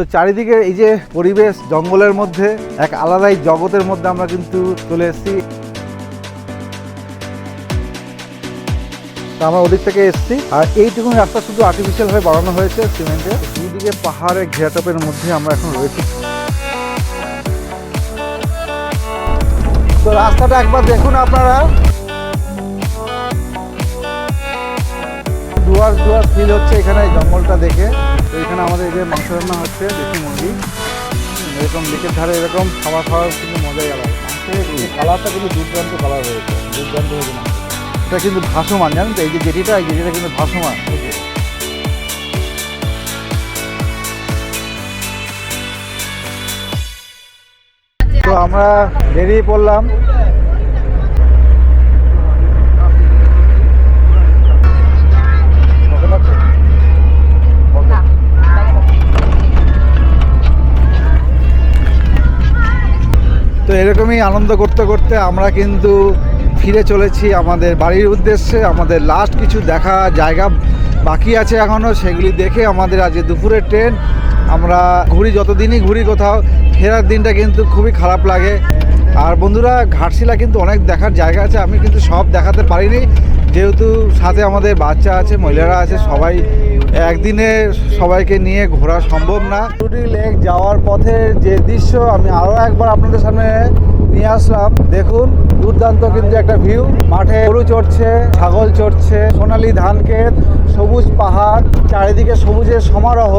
তো চারিদিকে এই যে পরিবেশ জঙ্গলের মধ্যে, এক আলাদাই জগতের মধ্যে আমরা কিন্তু চলে এসেছি। আমরা ওদিক থেকে এসেছি। আর এইটুকু রাস্তা শুধু আর্টিফিশিয়াল হয়ে বানানো হয়েছে, সিমেন্টে। দুদিকে পাহাড়ের ঘেরাটপের মধ্যে আমরা এখন রয়েছি। তো রাস্তাটা একবার দেখুন আপনারা। ডুয়ার ডুয়ার ফিল হচ্ছে এখানে জঙ্গলটা দেখে। তো এখানে আমাদের এই যে মাংস রান্না হচ্ছে, দেশি মুরগি। এরকম লেকের ধারে এরকম খাবার খাওয়ার কিন্তু মজাই আলাদা। কালারটা কিন্তু দুর্দান্ত কালার হয়েছে দুর্দান্ত হয়েছে। এটা কিন্তু ভাসমান, জানেন তো? এই যে জেটিটা এই জেটিটা কিন্তু ভাসমান। তো আমরা বেরিয়ে পড়লাম। তো এরকমই আনন্দ করতে করতে আমরা কিন্তু ফিরে চলেছি আমাদের বাড়ির উদ্দেশ্যে। আমাদের লাস্ট কিছু দেখা জায়গা বাকি আছে এখনও সেগুলি দেখে আমাদের আজকে দুপুরের ট্রেন আমরা ঘুরি যতদিনই ঘুরি কোথাও, ফেরার দিনটা কিন্তু খুবই খারাপ লাগে। আর বন্ধুরা, ঘাটশিলা কিন্তু অনেক দেখার জায়গা আছে, আমি কিন্তু সব দেখাতে পারিনি। যেহেতু সাথে আমাদের বাচ্চা আছে, মহিলারা আছে, সবাই একদিনে সবাইকে নিয়ে ঘোরা সম্ভব না। টুটি লেক যাওয়ার পথে যে দৃশ্য আমি আরও একবার আপনাদের সামনে নিয়ে আসলাম, দেখুন দুর্দান্ত কিন্তু একটা ভিউ মাঠে গরু চড়ছে, ছাগল চড়ছে, সোনালি ধান ক্ষেত সবুজ পাহাড়, চারিদিকে সবুজের সমারোহ।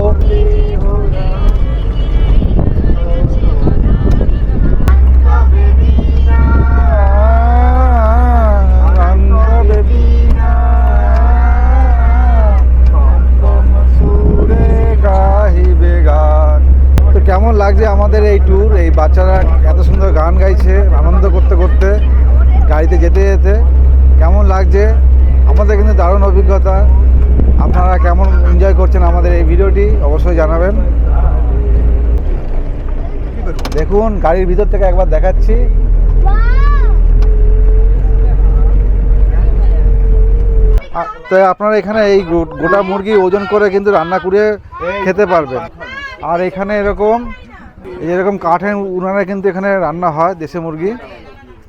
জানাবেন। দেখুন, গাড়ির ভিতর থেকে একবার দেখাচ্ছি। আ- তো আপনারা এখানে এই গোটা মুরগি ওজন করে কিন্তু রান্না করে খেতে পারবেন। আর এখানে এরকম এরকম কাঠের উনানে কিন্তু এখানে রান্না হয় দেশি মুরগি।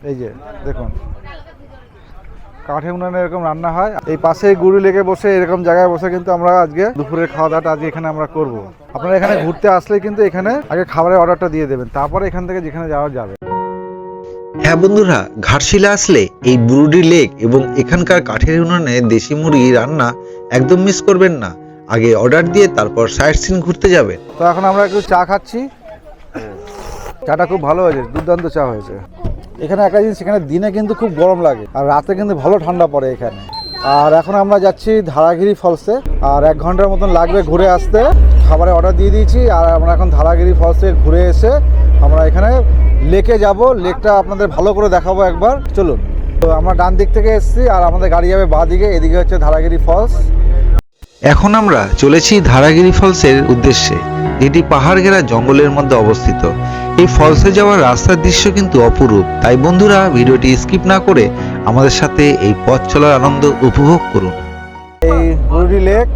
এই যে, দেখুন। কাঠে উনানে এরকম রান্না হয়। এই পাশে গুরু লেগে বসে এরকম জায়গায় বসে কিন্তু আমরা আজকে দুপুরের খাওয়া দাওয়াটা আজকে এখানে আমরা করব। আপনারা এখানে ঘুরতে আসলে কিন্তু এখানে আগে খাবারের অর্ডারটা দিয়ে দেবেন তারপরে এখান থেকে যেখানে যাওয়া যাবে। হ্যাঁ বন্ধুরা ঘাটশিলা আসলে এই বুরুডি লেক এবং এখানকার কাঠের উনুনে দেশি মুরগি রান্না একদম মিস করবেন না। আগে অর্ডার দিয়ে তারপর সাইট সিন ঘুরতে যাবেন। তো এখন আমরা একটু চা খাচ্ছি। চাটা খুব ভালো হয়েছে দুর্দান্ত চা হয়েছে। এখানে একটা জিনিস, এখানে দিনে কিন্তু খুব গরম লাগে, আর রাতে কিন্তু ভালো ঠান্ডা পড়ে এখানে। আর এখন আমরা যাচ্ছি ধারাগিরি ফলসে, আর এক ঘণ্টার মতন লাগবে ঘুরে আসতে। খাবারের অর্ডার দিয়ে দিয়েছি, আর আমরা এখন ধারাগিরি ফলসে ঘুরে এসে আমরা এখানে লেকে যাব। লেকটা আপনাদের ভালো করে দেখাবো একবার। চলুন। তো আমরা ডান দিক থেকে এসেছি, আর আমাদের গাড়ি যাবে বাঁ দিকে, এদিকে হচ্ছে ধারাগিরি ফলস। এখন আমরা চলেছি ধারাগিরি ফলসের উদ্দেশ্যে। এটি পাহাড় ঘেরা জঙ্গলের মধ্যে অবস্থিত। এই ফলসে যাওয়ার রাস্তার দৃশ্য কিন্তু অপরূপ। তাই বন্ধুরা ভিডিওটি স্কিপ না করে আমাদের সাথে এই পথ চলার আনন্দ উপভোগ করুন। এই বুরুডি লেক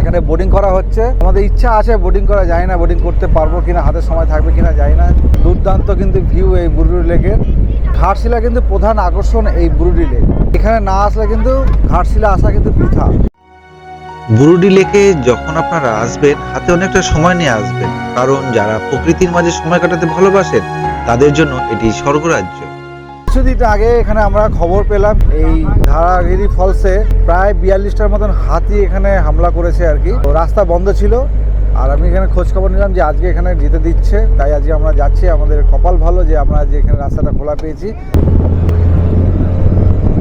এখানে বোটিং করা হচ্ছে। আমাদের ইচ্ছা আছে বোটিং করা যায় না বোটিং করতে পারব কিনা হাতে সময় থাকবে কিনা যায় না। দুর্দান্ত কিন্তু ভিউ এই বুরুডি লেকের। ঘাটশিলা কিন্তু প্রধান আকর্ষণ এই বুরুডি লেক। এখানে না আসলে কিন্তু ঘাটশিলা আসা কিন্তু বৃথা। বুরুডি লেকে যখন আপনারা আসবেন হাতে অনেকটা সময় নিয়ে আসবেন। কারণ যারা প্রকৃতির মাঝে সময় কাটাতে ভালোবাসেন, তাদের জন্য এটি স্বর্গরাজ্য। কিছুদিন আগে এখানে আমরা খবর পেলাম, এই ধারাগিরি ফলসে প্রায় বিয়াল্লিশটার মতন হাতি এখানে হামলা করেছে আর কি। রাস্তা বন্ধ ছিল, আর আমি এখানে খোঁজ খবর নিলাম যে আজকে এখানে যেতে দিচ্ছে, তাই আজকে আমরা যাচ্ছি। আমাদের কপাল ভালো যে আমরা যে এখানে রাস্তাটা খোলা পেয়েছি।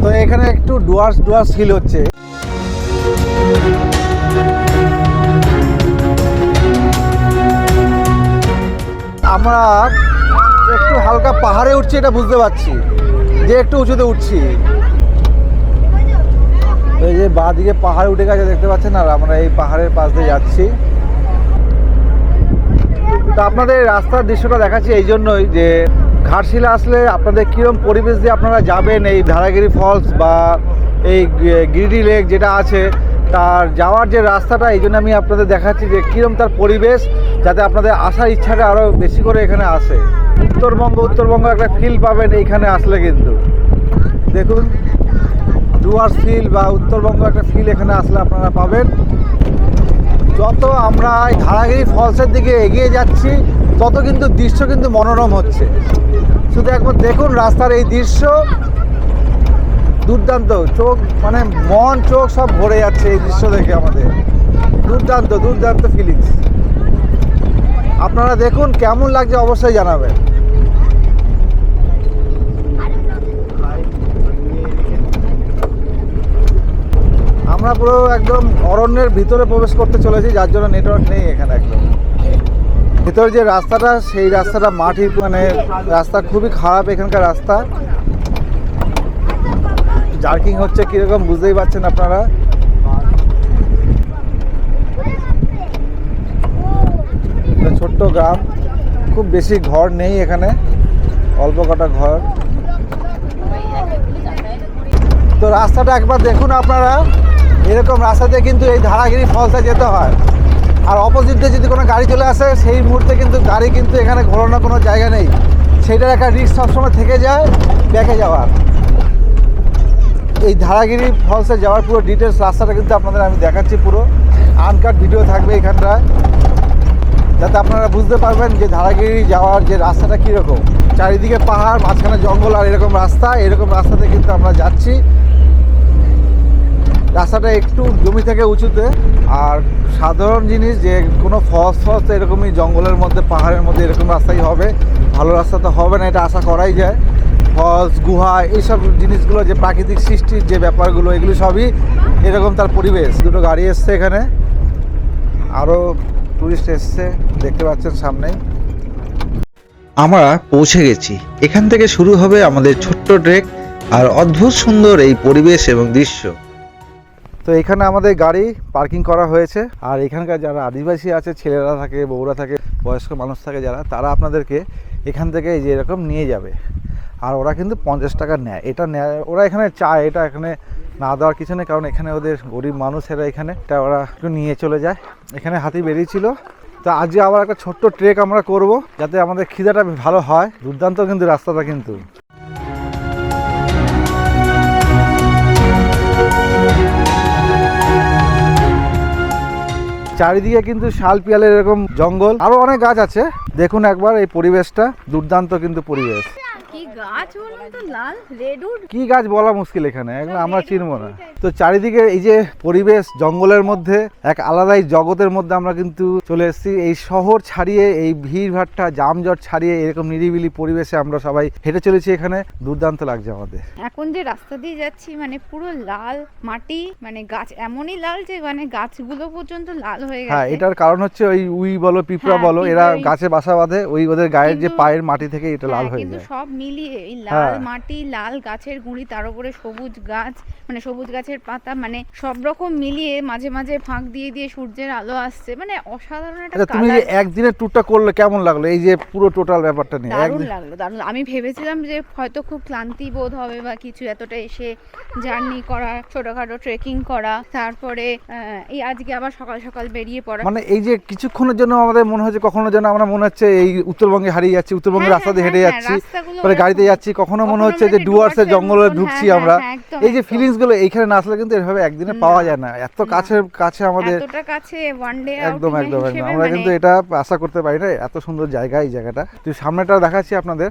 তো এখানে একটু ডুয়ার্স ডুয়ার্স ফিল হচ্ছে। আমরা একটু হালকা পাহাড়ে উঠছি এটা বুঝতে পারছি, যে একটু উঁচুতে উঠছি। এই যে বাঁ দিকে পাহাড় উঠে গেছে, দেখতে পাচ্ছেন আর আমরা এই পাহাড়ের পাশ দিয়ে যাচ্ছি। তো আপনাদের রাস্তার দৃশ্যটা দেখাচ্ছি এই জন্যই যে ঘাটশিলা আসলে আপনাদের কীরকম পরিবেশ দিয়ে আপনারা যাবেন এই ধারাগিরি ফলস বা এই গিরিডি লেক যেটা আছে তার যাওয়ার যে রাস্তাটা, এই জন্য আমি আপনাদের দেখাচ্ছি যে কীরকম তার পরিবেশ, যাতে আপনাদের আসার ইচ্ছাটা আরও বেশি করে এখানে আসে। উত্তরবঙ্গ উত্তরবঙ্গ একটা ফিল পাবেন এইখানে আসলে কিন্তু। দেখুন ডুয়ার্স ফিল বা উত্তরবঙ্গ একটা ফিল এখানে আসলে আপনারা পাবেন। যত আমরা এই ধারাগিরি ফলসের দিকে এগিয়ে যাচ্ছি, তত কিন্তু দৃশ্য কিন্তু মনোরম হচ্ছে। শুধু একবার দেখুন রাস্তার এই দৃশ্য দুর্দান্ত চোখ মানে মন, চোখ সব ভরে যাচ্ছে এই দৃশ্য দেখে আমাদের। দুর্দান্ত দুর্দান্ত ফিলিংস আপনারা দেখুন কেমন লাগছে অবশ্যই জানাবেন। আমরা পুরো একদম অরণ্যের ভিতরে প্রবেশ করতে চলেছি, যার জন্য নেটওয়ার্ক নেই এখানে একদম। ভিতরে যে রাস্তাটা, সেই রাস্তাটা মাটির মানে রাস্তা খুবই খারাপ এখানকার রাস্তা। জার্কিং হচ্ছে কীরকম বুঝতেই পারছেন আপনারা? ছোট্ট গ্রাম, খুব বেশি ঘর নেই এখানে, অল্প কটা ঘর। তো রাস্তাটা একবার দেখুন আপনারা, এরকম রাস্তাতে কিন্তু এই ধারাগিরি ফলসে যেতে হয়। আর অপোজিটে যদি কোনো গাড়ি চলে আসে, সেই মুহূর্তে কিন্তু গাড়ি কিন্তু এখানে ঘোরানোর কোনো জায়গা নেই। সেইটার একটা রিস্ক সবসময় থেকে যায়, ব্যাকে যাওয়ার। এই ধারাগিরি ফলসে যাওয়ার পুরো ডিটেলস রাস্তাটা কিন্তু আপনাদের আমি দেখাচ্ছি পুরো। আনকাট ভিডিও থাকবে এখানটায়। যাতে আপনারা বুঝতে পারবেন যে ধারাগিরি যাওয়ার যে রাস্তাটা কীরকম। চারিদিকে পাহাড়, মাঝখানে জঙ্গল আর এরকম রাস্তা, এরকম রাস্তাতে কিন্তু আমরা যাচ্ছি। রাস্তাটা একটু জমি থেকে উঁচুতে, আর সাধারণ জিনিস যে কোনো ফস ফস এরকমই জঙ্গলের মধ্যে, পাহাড়ের মধ্যে এরকম রাস্তাই হবে। ভালো রাস্তা তো হবে না, এটা আশা করাই যায়। ফলস গুহা এইসব জিনিসগুলো যে প্রাকৃতিক সৃষ্টির যে ব্যাপারগুলো এগুলো সবই এরকম তার পরিবেশ। দুটো গাড়ি এসছে এখানে। আরও টুরিস্ট এসছে দেখতে পাচ্ছেন সামনেই। আমরা পৌঁছে গেছি। এখান থেকে শুরু হবে আমাদের ছোট্ট ট্রেক আর অদ্ভুত সুন্দর এই পরিবেশ এবং দৃশ্য। তো এখানে আমাদের গাড়ি পার্কিং করা হয়েছে। আর এখানকার যারা আদিবাসী আছে ছেলেরা থাকে বউরা থাকে বয়স্ক মানুষ থাকে যারা তারা আপনাদেরকে এখান থেকে এই যে এরকম নিয়ে যাবে। আর ওরা কিন্তু পঞ্চাশ টাকা নেয়। এটা নেয়, ওরা এখানে চায়, এটা এখানে না দেওয়ার কিছু নেই, কারণ এখানে ওদের গরিব মানুষেরা এখানে এটা ওরা একটু নিয়ে চলে যায়। এখানে হাতি বেরিয়েছিল। তো আজকে আবার একটা ছোট্ট ট্রেক আমরা করব, যাতে আমাদের খিদাটা ভালো হয়। দুর্দান্ত কিন্তু রাস্তাটা কিন্তু। চারিদিকে কিন্তু শাল পিয়ালের এরকম জঙ্গল। আরও অনেক গাছ আছে। দেখুন একবার এই পরিবেশটা, দুর্দান্ত কিন্তু পরিবেশ। কি গাছ বলুন তো লাল? রেডউড কি গাছ বলা মুশকিল এখানে? এগুলো আমরা চিনবো না। তো চারিদিকে এই যে পরিবেশ জঙ্গলের মধ্যে এক আলাদাই জগতের মধ্যে আমরা কিন্তু চলে এসেছি। এই শহর ছাড়িয়ে এই ভিড় ভাট্টা জামজট ছাড়িয়ে এরকম নিরিবিলি পরিবেশে আমরা সবাই হেঁটে চলেছি এখানে। দুর্দান্ত লাগছে আমাদের। এখন যে রাস্তা দিয়ে যাচ্ছি মানে পুরো লাল মাটি মানে গাছ এমনই লাল যে মানে গাছগুলো পর্যন্ত লাল হয়ে হ্যাঁ গেছে। এটার কারণ হচ্ছে ওই উই বলো পিঁপড়া হ্যাঁ, বলো এরা গাছে বাসা বাঁধে ওই ওদের গায়ের যে পায়ের মাটি থেকে এটা লাল হ্যাঁ, হয়ে কিন্তু যায়। সব মিলিয়ে এই লাল হ্যাঁ। মাটি লাল গাছের গুঁড়ি তার উপরে সবুজ গাছ মানে সবুজ গাছের পাতা মানে সব রকম মিলিয়ে মাঝে মাঝে ফাঁক দিয়ে দিয়ে সূর্যের আলো আসছে। মানে অসাধারণ একটা আচ্ছা তুমি একদিনের ট্যুরটা করলে কেমন লাগল? এই যে পুরো টোটাল ব্যাপারটা নিয়ে দারুণ লাগল দারুণ আমি ভেবেছিলাম যে হয়তো খুব ক্লান্তি বোধ হবে বা কিছু এতটা এসে জার্নি করা ছোটখাটো ট্রেকিং করা তারপরে আহ, এই আজকে আবার সকাল সকাল বেরিয়ে পড়া। মানে এই যে কিছুক্ষণের জন্য আমাদের মনে হচ্ছে কখনো যেন আমরা মনে হচ্ছে এই উত্তরবঙ্গে হারিয়ে যাচ্ছি উত্তরবঙ্গের হ্যাঁ, রাস্তা দিয়ে হ্যাঁ, হেঁটে হ্যাঁ, যাচ্ছি। রাস্তাগুলো পরে গাড়িতে যাচ্ছি কখনো মনে হচ্ছে যে মনে ডুয়ার্সের জঙ্গলে ঢুকছি হ্যাঁ, আমরা। হ্যাঁ, এই যে ফিলিংসগুলো এইখানে না আসলে কিন্তু এভাবে একদিনে পাওয়া যায় না। এত কাছে কাছে আমাদের একদম একদম একদম। আমরা কিন্তু এটা আশা করতে পারি না এত সুন্দর জায়গা এই জায়গাটা। তুই সামনেটা দেখাচ্ছি আপনাদের।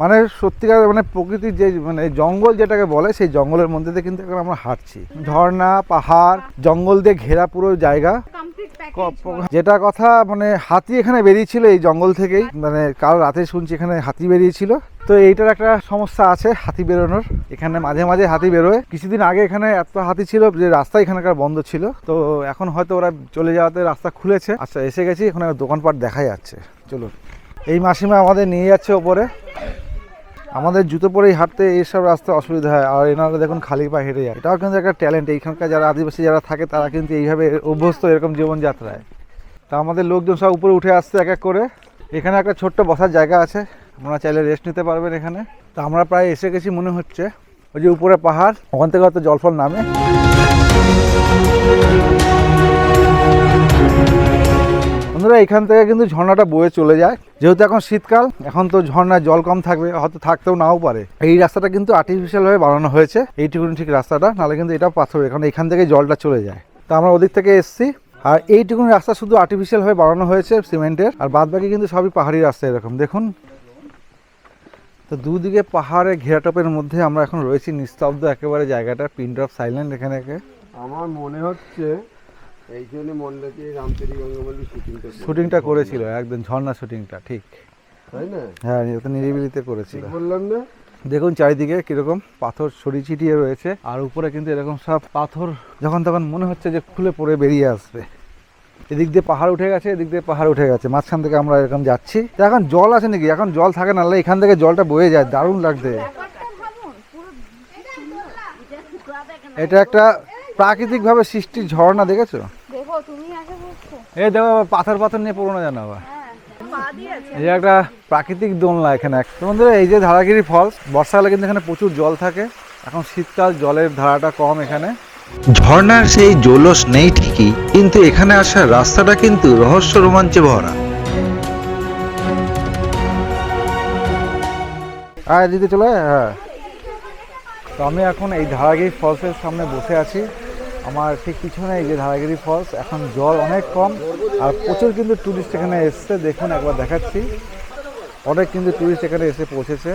মানে সত্যিকার মানে প্রকৃতির যে মানে জঙ্গল যেটাকে বলে সেই জঙ্গলের মধ্যে দিয়ে কিন্তু এখন আমরা হাঁটছি। ঝর্ণা পাহাড় জঙ্গল দিয়ে ঘেরা পুরো জায়গা। যেটা কথা মানে হাতি এখানে বেরিয়েছিল এই জঙ্গল থেকেই। মানে কাল রাতে শুনছি এখানে হাতি বেরিয়েছিল। তো এইটার একটা সমস্যা আছে হাতি বেরোনোর। এখানে মাঝে মাঝে হাতি বেরোয়। কিছুদিন আগে এখানে এত হাতি ছিল যে রাস্তা এখানকার বন্ধ ছিল। তো এখন হয়তো ওরা চলে যাওয়াতে রাস্তা খুলেছে। আচ্ছা এসে গেছি এখন দোকানপাট দেখা যাচ্ছে। চলুন। এই মাসিমা আমাদের নিয়ে যাচ্ছে ওপরে। আমাদের জুতো পরেই হাঁটতে এইসব রাস্তা অসুবিধা হয়, আর এনারা দেখুন খালি পা হেঁটে যায়। এটাও কিন্তু একটা ট্যালেন্ট এইখানকার যারা আদিবাসী যারা থাকে, তারা কিন্তু এইভাবে অভ্যস্ত এরকম জীবনযাত্রায়। তা আমাদের লোকজন সব উপরে উঠে আসছে এক এক করে। এখানে একটা ছোট্ট বসার জায়গা আছে, আপনারা চাইলে রেস্ট নিতে পারবেন এখানে। তো আমরা প্রায় এসে গেছি মনে হচ্ছে, ওই যে উপরে পাহাড়, ওখান থেকে হয়তো জলফল নামে। বন্ধুরা, এখান থেকে কিন্তু ঝর্ণাটা বয়ে চলে যায়। যেহেতু এখন শীতকাল, এখন তো ঝর্ণায় জল কম থাকবে, হয়তো থাকতেও নাও পারে। এই রাস্তাটা কিন্তু আর্টিফিশিয়াল ভাবে বানানো হয়েছে, এইটুকুনি ঠিক রাস্তাটা, নাহলে কিন্তু এটা পাথর, এখন এখান থেকে জলটা চলে যায়। তো আমরা ওদিক থেকে এসছি, আর এইটুকুনি রাস্তা শুধু আর্টিফিশিয়াল ভাবে বানানো হয়েছে সিমেন্টের, আর বাদ বাকি কিন্তু সবই পাহাড়ি রাস্তা এরকম। দেখুন, তো দুদিকে পাহাড়ে ঘেরাটপের মধ্যে আমরা এখন রয়েছি, নিস্তব্ধ একেবারে জায়গাটা পিন ড্রপ সাইলেন্ট এখানে আমার মনে হচ্ছে এই জন্য মন্ডপে রামচুরি গঙ্গাবলী শুটিংটা শুটিংটা করেছিল একদম ঝর্ণা শুটিংটা ঠিক। তাই না? হ্যাঁ নিরিবিলিতে করেছিল। বললাম না? দেখুন চারিদিকে কীরকম পাথর ছড়িয়ে ছিটিয়ে রয়েছে আর উপরে কিন্তু এরকম সব পাথর যখন তখন মনে হচ্ছে যে খুলে পড়ে বেরিয়ে আসবে। এদিক দিয়ে পাহাড় উঠে গেছে এদিক দিয়ে পাহাড় উঠে গেছে। মাঝখান থেকে আমরা এরকম যাচ্ছি। এখন জল আছে নাকি? এখন জল থাকে না এখান থেকে জলটা বয়ে যায় দারুণ লাগছে। এটা একটা প্রাকৃতিকভাবে সৃষ্টির ঝর্ণা দেখেছ? দেখো তুমি আগে বলছো এই দেখো পাথর পাথর নিয়ে পড়ো না জানো আবার। এই যে একটা প্রাকৃতিক দোলনা এখানে। বন্ধুরা এই যে ধারাগিরি ফলস বর্ষাকালে কিন্তু এখানে প্রচুর জল থাকে। এখন শীতকাল জলের ধারাটা কম এখানে। ঝর্ণার সেই জৌলস নেই ঠিকই কিন্তু এখানে আসার রাস্তাটা কিন্তু রহস্য রোমাঞ্চে ভরা। আর দিতে চলে আয়, হ্যাঁ। তো আমি এখন এই ধারাগিরি ফলসের সামনে বসে আছি। আমার ঠিক পিছনে এই যে ধারাগিরি ফলস এখন জল অনেক কম, আর প্রচুর কিন্তু টুরিস্ট এখানে এসছে, দেখুন একবার দেখাচ্ছি। অনেক কিন্তু টুরিস্ট এখানে এসে পৌঁছেছে।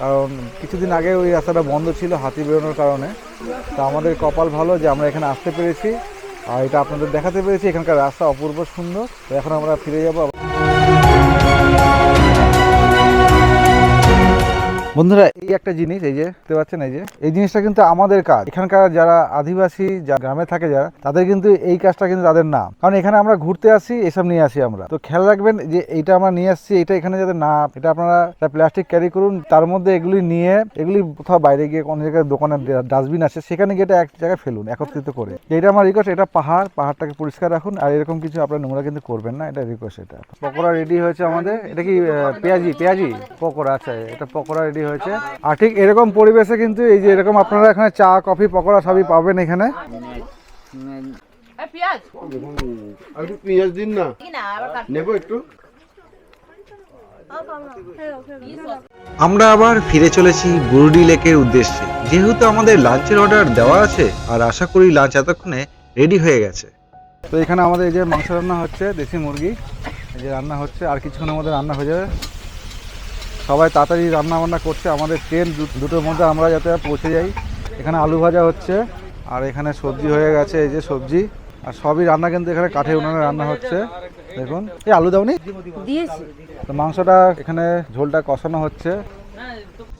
কারণ কিছুদিন আগে ওই রাস্তাটা বন্ধ ছিল হাতি বেরোনোর কারণে। তো আমাদের কপাল ভালো যে আমরা এখানে আসতে পেরেছি, আর এটা আপনাদের দেখাতে পেরেছি, এখানকার রাস্তা অপূর্ব সুন্দর। তো এখন আমরা ফিরে যাব বন্ধুরা, এই একটা জিনিস, এই যে, দেখতে পাচ্ছেন, এই যে, এই জিনিসটা কিন্তু আমাদের কাজ। এখানকার যারা আদিবাসী, যা গ্রামে থাকে যারা, তাদের কিন্তু এই কাজটা কিন্তু তাদের না। কারণ এখানে আমরা ঘুরতে আসি, এসব নিয়ে আসি আমরা। তো খেয়াল রাখবেন যে, এইটা আমরা নিয়ে আসছি, এটা এখানে যাতে না, এটা আপনারা প্লাস্টিক ক্যারি করুন, তার মধ্যে এগুলি নিয়ে, এগুলি কোথাও বাইরে গিয়ে কোনো জায়গায় দোকানে ডাস্টবিন আছে, সেখানে গিয়ে এটা এক জায়গায় ফেলুন, একত্রিত করে। এটা আমার রিকোয়েস্ট এটা পাহাড়, পাহাড়টাকে পরিষ্কার রাখুন, আর এরকম কিছু আপনার নোংরা কিন্তু করবেন না, এটা রিকোয়েস্ট এটা। পকোড়া রেডি হয়েছে আমাদের, এটা কি পেঁয়াজি পেঁয়াজি? পকোড়া আচ্ছা এটা পকোড়া রেডি হয়েছে। আর ঠিক এরকম পরিবেশে কিন্তু এই যে এরকম আপনারা এখানে চা কফি পকোড়া সবই পাবেন এখানে। পেঁয়াজ। দিন না। নেব একটু। আমরা আবার ফিরে চলেছি বুরুডি লেকের উদ্দেশ্যে। যেহেতু আমাদের লাঞ্চের অর্ডার দেওয়া আছে আর আশা করি লাঞ্চ এতক্ষণে রেডি হয়ে গেছে। তো এখানে আমাদের এই যে মাংস রান্না হচ্ছে দেশি মুরগি। এই যে রান্না হচ্ছে আর কিছুক্ষণের মধ্যে রান্না হয়ে যাবে। সবাই তাড়াতাড়ি রান্নাবান্না করছে। আমাদের ট্রেন দু- দুটোর মধ্যে আমরা যাতে পৌঁছে যাই। এখানে আলু ভাজা হচ্ছে আর এখানে সবজি হয়ে গেছে এই যে সবজি। আর সবই রান্না কিন্তু এখানে কাঠে উনানে রান্না হচ্ছে। দেখুন। এই আলু দাওনি দিয়েছি। তো মাংসটা এখানে ঝোলটা কষানো হচ্ছে।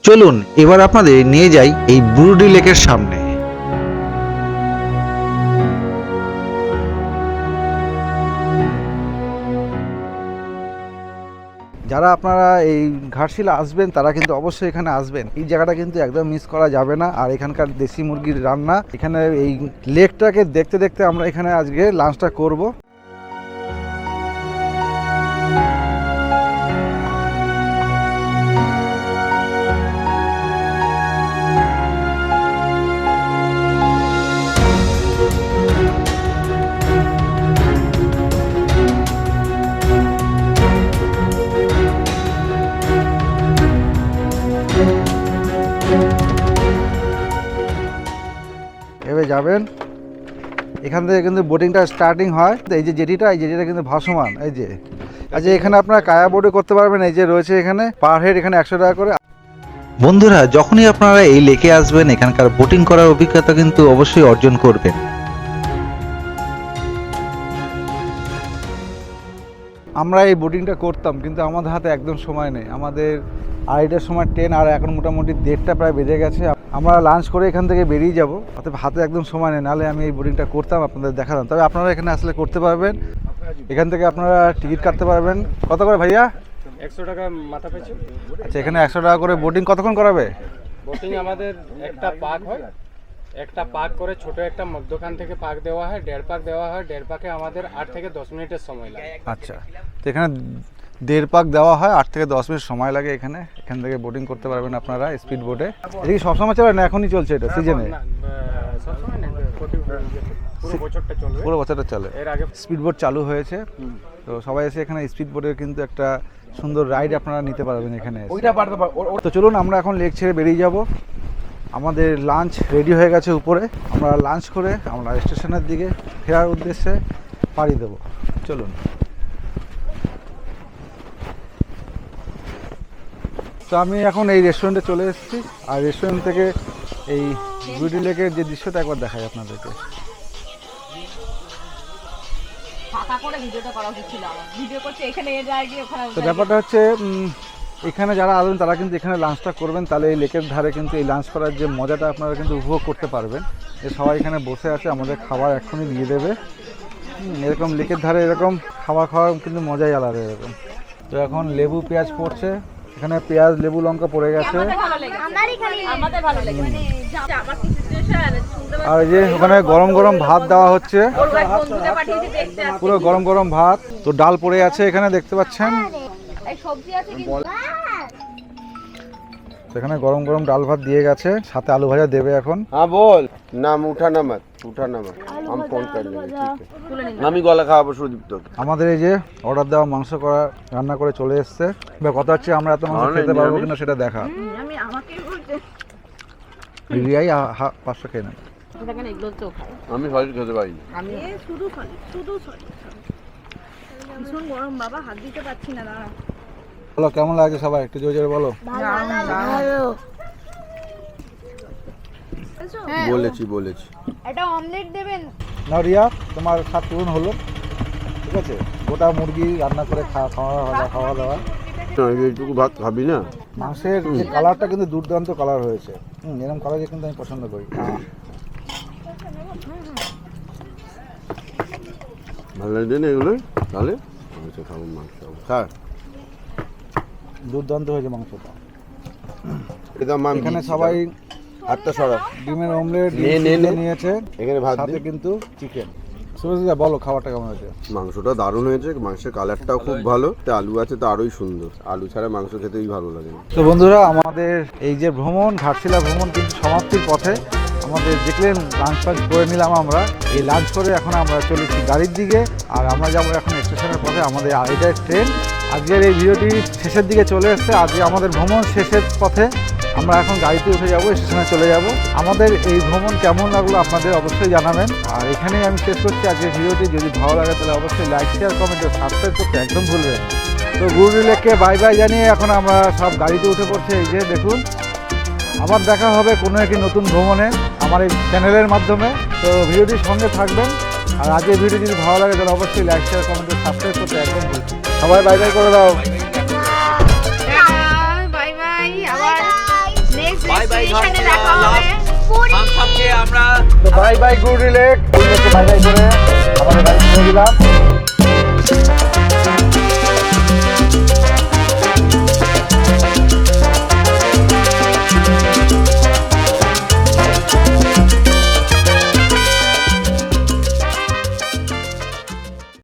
চলুন এবার আপনাদের নিয়ে যাই এই ব্রুডি লেকের সামনে। যারা আপনারা এই ঘাটশিলা আসবেন, তারা কিন্তু অবশ্যই এখানে আসবেন। এই জায়গাটা কিন্তু একদম মিস করা যাবে না। আর এখানকার দেশি মুরগির রান্না, এখানে এই লেকটাকে দেখতে দেখতে আমরা এখানে আজকে লাঞ্চটা করব। এভাবে যাবেন। এখান থেকে কিন্তু বোটিংটা স্টার্টিং হয়। এই যে জেটিটা এই জেটিটা কিন্তু ভাসমান এই যে। আচ্ছা এখানে আপনারা কায়া বোর্ডে করতে পারবেন এই যে রয়েছে এখানে। পার হেড এখানে একশো টাকা করে। বন্ধুরা যখনই আপনারা এই লেকে আসবেন এখানকার বোটিং করার অভিজ্ঞতা কিন্তু অবশ্যই অর্জন করবেন। আমরা এই বোটিংটা করতাম কিন্তু আমাদের হাতে একদম সময় নেই। আমাদের আড়াইটার সময় ট্রেন আর এখন মোটামুটি দেড়টা প্রায় বেজে গেছে। আমরা লাঞ্চ করে এখান থেকে বেরিয়ে যাব। অতএব হাতে একদম সময় নেই নাহলে আমি এই বোটিংটা করতাম আপনাদের দেখাতাম। তবে আপনারা এখানে আসলে করতে পারবেন। এখান থেকে আপনারা টিকিট কাটতে পারবেন। কত করে ভাইয়া? একশো টাকা মাথা পিছু আচ্ছা এখানে একশো টাকা করে বোটিং কতক্ষণ করাবে? বোটিং আমাদের একটা পাক হয়। একটা পাক করে ছোট একটা মধ্যখান থেকে পাক দেওয়া হয় দেড় পাক দেওয়া হয়। দেড় পাকে আমাদের আট থেকে দশ মিনিটের সময় লাগে। আচ্ছা তো এখানে দেড় পাক দেওয়া হয় আট থেকে দশ মিনিট সময় লাগে এখানে। এখান থেকে বোটিং করতে পারবেন আপনারা স্পিড বোটে এদিকে সবসময় চলে না এখনই চলছে এটা সিজনে না, আহ, সবসময় নেই প্রতি পুরো বছরটা চলবে। পুরো বছরটা চলে। এর আগে স্পিড বোট চালু হয়েছে। তো সবাই এসে এখানে স্পিড বোটের কিন্তু একটা সুন্দর রাইড আপনারা নিতে পারবেন এখানে ওইটা পারতে পার তো চলুন আমরা এখন লেক ছেড়ে বেরিয়ে যাব। আমাদের লাঞ্চ রেডি হয়ে গেছে উপরে। আমরা লাঞ্চ করে আমরা স্টেশনের দিকে ফেরার উদ্দেশ্যে পাড়ি দেব। চলুন। তো আমি এখন এই রেস্টুরেন্টে চলে এসেছি। আর রেস্টুরেন্ট থেকে এই বিউটি লেকের যে দৃশ্যটা একবার দেখাই আপনাদেরকে। তো ব্যাপারটা হচ্ছে এখানে যারা আসবেন তারা কিন্তু এখানে লাঞ্চটা করবেন। তাহলে এই লেকের ধারে কিন্তু এই লাঞ্চ করার যে মজাটা আপনারা কিন্তু উপভোগ করতে পারবেন। যে সবাই এখানে বসে আছে আমাদের খাবার এক্ষুনি দিয়ে দেবে। এরকম লেকের ধারে এরকম খাবার খাওয়ার কিন্তু মজাই আলাদা এরকম। তো এখন লেবু পেঁয়াজ পড়ছে। এখানে পেঁয়াজ লেবু লঙ্কা পড়ে গেছে। শুনতে আর এই যে ওখানে গরম গরম ভাত দেওয়া হচ্ছে। পুরো গরম গরম ভাত। তো ডাল পড়ে আছে এখানে দেখতে পাচ্ছেন? সবজি আছে এখানে গরম গরম ডাল ভাত দিয়ে গেছে সাথে আলু ভাজা দেবে এখন। হ্যাঁ বল। নাম উঠা না উঠা না মাত আমি ফোন করে আমি গলা খাওয়াবো সুদীপ্ত আমাদের এই যে অর্ডার দেওয়া মাংস করা রান্না করে চলে এসছে। বা কথা হচ্ছে আমরা এত মাংস খেতে পারব কিনা সেটা দেখা। আমি আমাকে বলতে রিয়াই পাঁচশো খেয়ে নেবে। আমি সলিড খেতে পারি আমি শুধু খালি শুধু ভীষণ গরম বাবা হাত দিতে পারছি না দাঁড়া। বলো কেমন লাগছে সবাই? একটু জোরে জোরে বলো। বলেছি বলেছি। একটা অমলেট দেবেন। না রিয়া তোমার স্বাদ পূরণ হলো ঠিক আছে? গোটা মুরগি রান্না করে খাওয়া খাওয়া দাওয়া। খাওয়া দাওয়া এইটুকু ভাত খাবি না? মাংসের যে কালারটা কিন্তু দুর্দান্ত কালার হয়েছে। হুম এরকম কালার কিন্তু আমি পছন্দ করি। ভালো লাগছে না এগুলো? তাহলে? আমি তো খাব মাংস। খা দুর্দান্ত হয়েছে মাংসটা। এখানে সবাই হাতটা সরা ডিমের অমলেট। নিয়েছে এখানে ভাত সাথে দিই। কিন্তু চিকেন সুরজিদা বলো খাবারটা কেমন হয়েছে? মাংসটা দারুণ হয়েছে মাংসের কালারটাও খুব ভালো। তা আলু আছে তো আরোই সুন্দর। আলু ছাড়া মাংস খেতেই ভালো লাগে তো বন্ধুরা আমাদের এই যে ভ্রমণ ঘাটশিলা ভ্রমণ কিন্তু সমাপ্তির পথে আমাদের দেখলেন লাঞ্চ ফাঞ্চ করে নিলাম আমরা। এই লাঞ্চ করে এখন আমরা চলেছি গাড়ির দিকে আর আমরা যাব এখন স্টেশনের পথে আমাদের আড়াইটায় ট্রেন আজকের এই ভিডিওটি শেষের দিকে চলে এসছে। আজকে আমাদের ভ্রমণ শেষের পথে আমরা এখন গাড়িতে উঠে যাব, স্টেশনে চলে যাব। আমাদের এই ভ্রমণ কেমন লাগল আপনাদের অবশ্যই জানাবেন। আর এখানেই আমি শেষ করছি আজকের ভিডিওটি। যদি ভালো লাগে তাহলে অবশ্যই লাইক শেয়ার কমেন্ট ও সাবস্ক্রাইব করতে একদম ভুলবেন তো গুরু লেককে বাই বাই জানিয়ে এখন আমরা সব গাড়িতে উঠে পড়ছি। এই যে দেখুন, আবার দেখা হবে কোনো একটি নতুন ভ্রমণে আমার এই চ্যানেলের মাধ্যমে। তো ভিডিওটির সঙ্গে থাকবেন। আর আজকের ভিডিও যদি ভালো লাগে তাহলে অবশ্যই লাইক শেয়ার কমেন্ট সাবস্ক্রাইব করতে একদম সবাই বাই বাই করে দাও। বাই বাই আবার নেক্সট বাই বাই দেখা হবে। আমরা bye bye good luck bye bye bye করে আমাদের গাড়ি ছেড়ে দিলাম